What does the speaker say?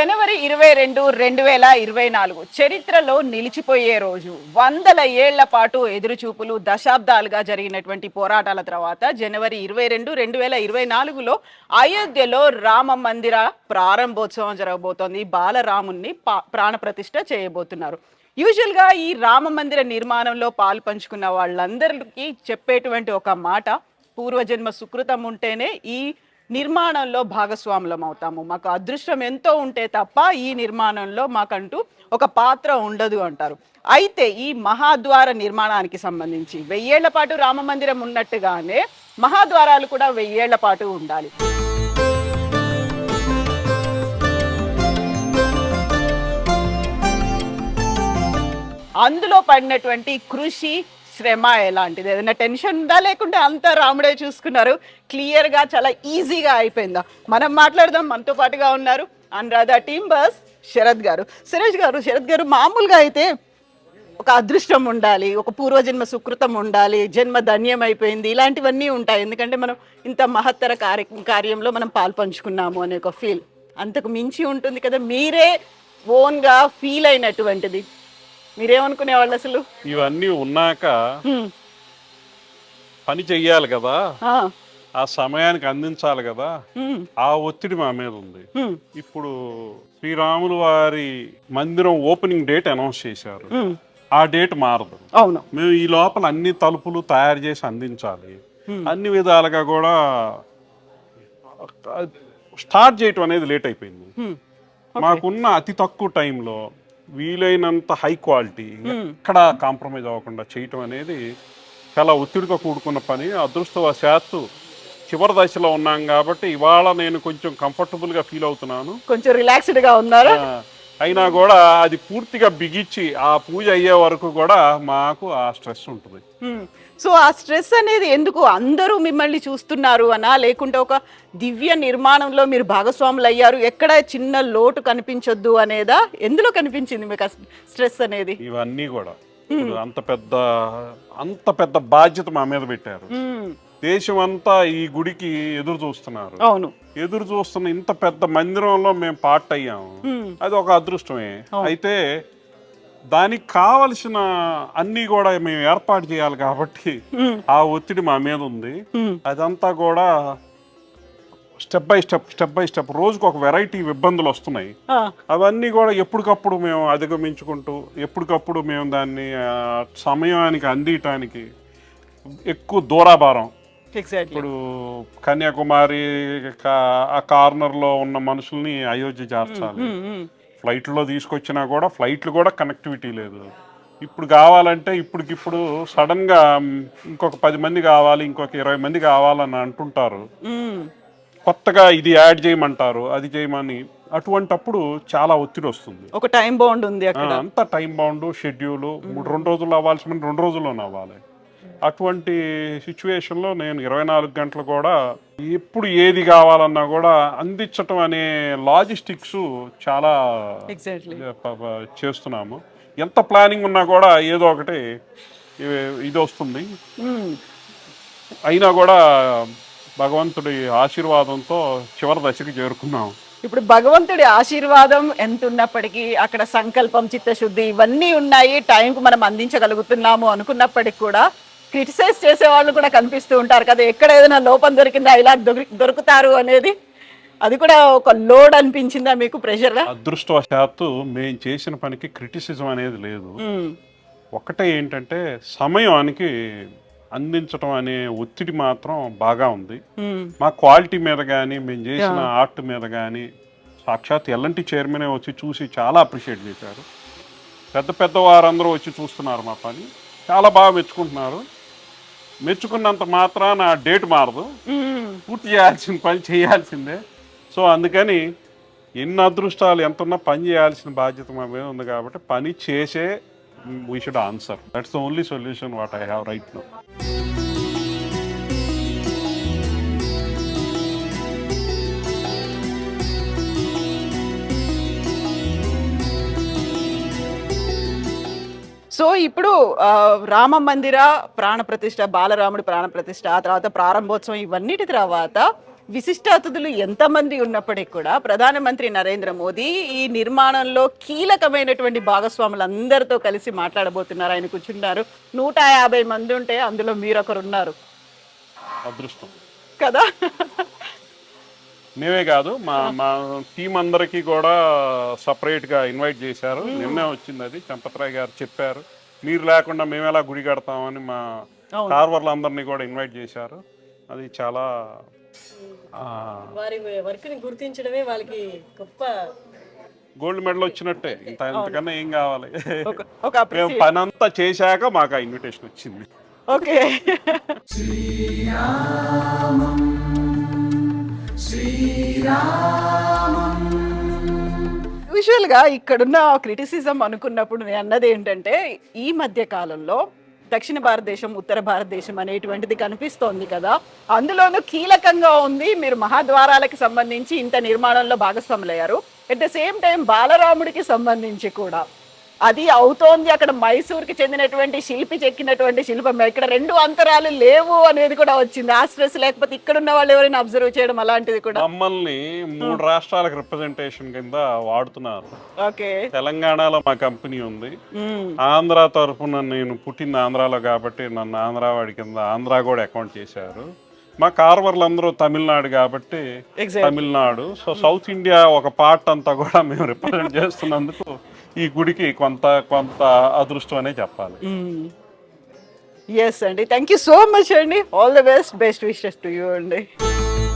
జనవరి ఇరవై రెండు రెండు వేల ఇరవై నాలుగు చరిత్రలో నిలిచిపోయే రోజు. వందల ఏళ్ళ పాటు ఎదురుచూపులు దశాబ్దాలుగా జరిగినటువంటి పోరాటాల తర్వాత జనవరి ఇరవై రెండు రెండు వేల ఇరవై నాలుగులో అయోధ్యలో రామ మందిర ప్రారంభోత్సవం జరగబోతోంది. బాలరాముణ్ణి పా- ప్రాణప్రతిష్ఠ చేయబోతున్నారు. యూజువల్గా ఈ రామ మందిర నిర్మాణంలో పాలు పంచుకున్న వాళ్ళందరికీ చెప్పేటువంటి ఒక మాట పూర్వజన్మ సుకృతం ఉంటేనే ఈ నిర్మాణంలో భాగస్వాములం అవుతాము. మాకు అదృష్టం ఎంతో ఉంటే తప్ప ఈ నిర్మాణంలో మాకంటూ ఒక పాత్ర ఉండదు అంటారు. అయితే ఈ మహాద్వార నిర్మాణానికి సంబంధించి వెయ్యేళ్ళ పాటు రామ మందిరం ఉన్నట్టుగానే మహాద్వారాలు కూడా వెయ్యేళ్ళ పాటు ఉండాలి. అందులో పడినటువంటి కృషి శ్రమ ఎలాంటిది? ఏదైనా టెన్షన్ ఉందా? లేకుంటే అంతా రాముడే చూసుకున్నారు. క్లియర్గా చాలా ఈజీగా అయిపోయిందా? మనం మాట్లాడదాం. మనతో పాటుగా ఉన్నారు అనురాధ టీమ్ బస్ శరత్ గారు. సురేష్ గారు శరత్ గారు మామూలుగా అయితే ఒక అదృష్టం ఉండాలి ఒక పూర్వజన్మ సుకృతం ఉండాలి జన్మ ధన్యం అయిపోయింది ఇలాంటివన్నీ ఉంటాయి. ఎందుకంటే మనం ఇంత మహత్తర కార్య కార్యంలో మనం పాల్పంచుకున్నాము అనే ఒక ఫీల్ అంతకు మించి ఉంటుంది కదా? మీరే ఓన్గా ఫీల్ అయినటువంటిది. మీరేమనుకునేవాళ్ళు అసలు? ఇవన్నీ ఉన్నాక. పని చెయ్యాలి కదా. ఆ, సమయానికి అందించాలి కదా. ఆ ఒత్తిడి మా మీద ఉంది. ఇప్పుడు శ్రీరాములు వారి మందిరం ఓపెనింగ్ డేట్ అనౌన్స్ చేశారు. ఆ డేట్ మారదు. అవును. మేము ఈ లోపల అన్ని తలుపులు తయారు చేసి అందించాలి. అన్ని విధాలుగా కూడా స్టార్ట్ చేయటం అనేది లేట్ అయిపోయింది. మాకున్న అతి తక్కువ టైంలో వీలైనంత హై క్వాలిటీ ఎక్కడ కాంప్రమైజ్ అవ్వకుండా చేయటం అనేది చాలా ఒత్తిడితో కూడుకున్న పని. అదృష్టవశాత్తు చివరి దశలో ఉన్నాం కాబట్టి ఇవాళ నేను కొంచెం కంఫర్టబుల్గా ఫీల్ అవుతున్నాను. కొంచెం రిలాక్స్డ్గా ఉన్నారా? అయినా కూడా అది పూర్తిగా బిగించి ఆ పూజ అయ్యే వరకు కూడా మాకు ఆ స్ట్రెస్ ఉంటుంది. హ్మ్. సో ఆ స్ట్రెస్ అనేది ఎందుకు అందరూ మిమ్మల్ని చూస్తున్నారు అనా? లేకుంటే ఒక దివ్య నిర్మాణంలో మీరు భాగస్వాములు అయ్యారు. ఎక్కడ చిన్న లోటు కనిపించొద్దు అనేదా? ఎందులో కనిపించింది మీకు స్ట్రెస్ అనేది? ఇవన్నీ కూడా. అంత పెద్ద అంత పెద్ద బాధ్యత మా మీద పెట్టారు. దేశం అంతా ఈ గుడికి ఎదురు చూస్తున్నారు. అవును. ఎదురు చూస్తున్న ఇంత పెద్ద మందిరంలో మేము పార్ట్ అయ్యాము. అది ఒక అదృష్టమే. అయితే దానికి కావలసిన అన్నీ కూడా మేము ఏర్పాటు చేయాలి కాబట్టి. ఆ ఒత్తిడి మా మీద ఉంది. అదంతా కూడా step by step step by step రోజుకు ఒక వెరైటీ ఇబ్బందులు వస్తున్నాయి అవన్నీ కూడా ఎప్పటికప్పుడు మేము అధిగమించుకుంటూ ఎప్పటికప్పుడు మేము దాన్ని సమయానికి అందియటానికి ఎక్కువ దూరాభారం ఇప్పుడు కన్యాకుమారి ఆ కార్నర్లో ఉన్న మనుషుల్ని అయోధ్య చేర్చాలి. ఫ్లైట్లో తీసుకొచ్చినా కూడా ఫ్లైట్లు కూడా కనెక్టివిటీ లేదు. ఇప్పుడు కావాలంటే ఇప్పటికిప్పుడు సడన్గా ఇంకొక పది మంది కావాలి ఇంకొక ఇరవై మంది కావాలని అంటుంటారు. కొత్తగా ఇది యాడ్ చేయమంటారు అది చేయమని అటువంటప్పుడు చాలా ఒత్తిడి వస్తుంది. ఒక టైం బాండ్ ఉంది అంతా టైం బౌండ్ షెడ్యూల్ మూడు రెండు రోజుల్లో అవ్వాల్సిన రెండు రోజుల్లోనే అవ్వాలి. అటువంటి సిచ్యువేషన్లో నేను ఇరవై నాలుగు గంటలు కూడా ఎప్పుడు ఏది కావాలన్నా కూడా అందించటం అనే లాజిస్టిక్స్ చాలా చేస్తున్నాము. ఎంత ప్లానింగ్ ఉన్నా కూడా ఏదో ఒకటి ఇది వస్తుంది. అయినా కూడా భగవంతుడి ఆశీర్వాదంతో చివరి దశకి చేరుకున్నాము ఇప్పుడు భగవంతుడి ఆశీర్వాదం ఎంత ఉన్నప్పటికీ అక్కడ సంకల్పం చిత్తశుద్ధి ఇవన్నీ ఉన్నాయి. టైంకు మనం అందించగలుగుతున్నాము అనుకున్నప్పటికీ కూడా క్రిటిసైజ్ చేసే వాళ్ళు కూడా కనిపిస్తూ ఉంటారు కదా ఎక్కడ ఏదైనా లోపం దొరికిందా ఇలా దొరి దొరుకుతారు అనేది. అది కూడా ఒక లోడ్ అనిపించిందా మీకు ప్రెషర్ అదృష్టవశాత్తు మేము చేసిన పనికి క్రిటిసిజం అనేది లేదు. ఒకటే ఏంటంటే సమయానికి అందించడం అనే ఒత్తిడి మాత్రం బాగా ఉంది. మా క్వాలిటీ మీద కానీ మేము చేసిన ఆర్ట్ మీద కానీ సాక్షాత్ ఎల్ఎన్టీ చైర్మనే వచ్చి చూసి చాలా అప్రిషియేట్ చేశారు. పెద్ద పెద్ద వారందరూ వచ్చి చూస్తున్నారు మా పని. చాలా బాగా మెచ్చుకుంటున్నారు. మెచ్చుకున్నంత మాత్రాన డేట్ మారదు. పూర్తి చేయాల్సిన పని చేయాల్సిందే. సో అందుకని ఎన్ని అదృష్టాలు ఎంత ఉన్నా పని చేయాల్సిన బాధ్యత మా మీద ఉంది కాబట్టి పని చేసే we should answer that's the only solution what I have right no so ఇప్పుడు రామ మందిర ప్రాణ ప్రతిష్ఠ బాలరాముడి ప్రాణ ప్రతిష్ఠ ఆ తర్వాత ప్రారంభోత్సవం ఇవన్నిటి తర్వాత విశిష్ట అతిథులు ఎంతమంది ఉన్నప్పటికీ కూడా ప్రధానమంత్రి నరేంద్ర మోదీ ఈ నిర్మాణంలో కీలకమైనటువంటి భాగస్వాములందరితో కలిసి మాట్లాడబోతున్నారు. ఆయన కూర్చున్నారు. నూట యాభై మంది ఉంటే అందులో మీరొకరు ఉన్నారు అదృష్టం. కదా? మేమే కాదు మా మా టీం అందరికీ కూడా separate గా ఇన్వైట్ చేశారు. నిన్నే వచ్చింది అది చంపత్రాయ్ గారు చెప్పారు. మీరు లేకుండా మేము ఎలా గుడి కడతామని మా అవును. కార్వర్లందరినీ కూడా ఇన్వైట్ చేశారు. అది చాలా ఆ, వారి వర్క్ని గుర్తించడమే వాళ్ళకి గొప్ప గోల్డ్ మెడల్ వచ్చినట్టే. ఇంత ఇంతకన్నా ఏం కావాలి? మేము పని అంతా చేశాక మాకు ఆ ఇన్విటేషన్ వచ్చింది. ఓకే. విజువల్ ఇక్కడున్న క్రిటిసిజం అనుకున్నప్పుడు నేను అన్నది ఏంటంటే ఈ మధ్య కాలంలో దక్షిణ భారతదేశం ఉత్తర భారతదేశం అనేటువంటిది కనిపిస్తోంది కదా. అందులోనూ కీలకంగా ఉంది మీరు మహాద్వారాలకు సంబంధించి ఇంత నిర్మాణంలో భాగస్వాములయ్యారు. ఎట్ ద సేమ్ టైం బాలరాముడికి సంబంధించి కూడా. అది అవుతోంది అక్కడ మైసూర్కి చెందినటువంటి శిల్పి చెక్కినటువంటి శిల్పం. ఇక్కడ రెండు అంతరాలు లేవు అనేది కూడా వచ్చింది. ఆ స్ట్రెస్ లేకపోతే ఇక్కడ ఉన్న వాళ్ళు ఎవరైనా అబ్జర్వ్ చేయడం అలాంటిది కూడా. మమ్మల్ని మూడు రాష్ట్రాలకు రిప్రజెంటేషన్ కింద వాడుతున్నారు. ఓకే. తెలంగాణలో మా కంపెనీ ఉంది. ఆంధ్ర తరఫున నేను పుట్టింది ఆంధ్రాలో కాబట్టి నన్ను ఆంధ్రావాడి కింద ఆంధ్ర కూడా అకౌంట్ చేశారు. మా కార్వర్లు అందరూ తమిళనాడు కాబట్టి తమిళనాడు. సో సౌత్ ఇండియా ఒక పార్ట్ అంతా కూడా మేము రిప్రజెంట్ చేస్తున్నందుకు ఈ గుడికి కొంత కొంత అదృష్టం అనే చెప్పాలి. ఎస్ అండి. థ్యాంక్ యూ సో మచ్ అండి. All the best best wishes to you అండి.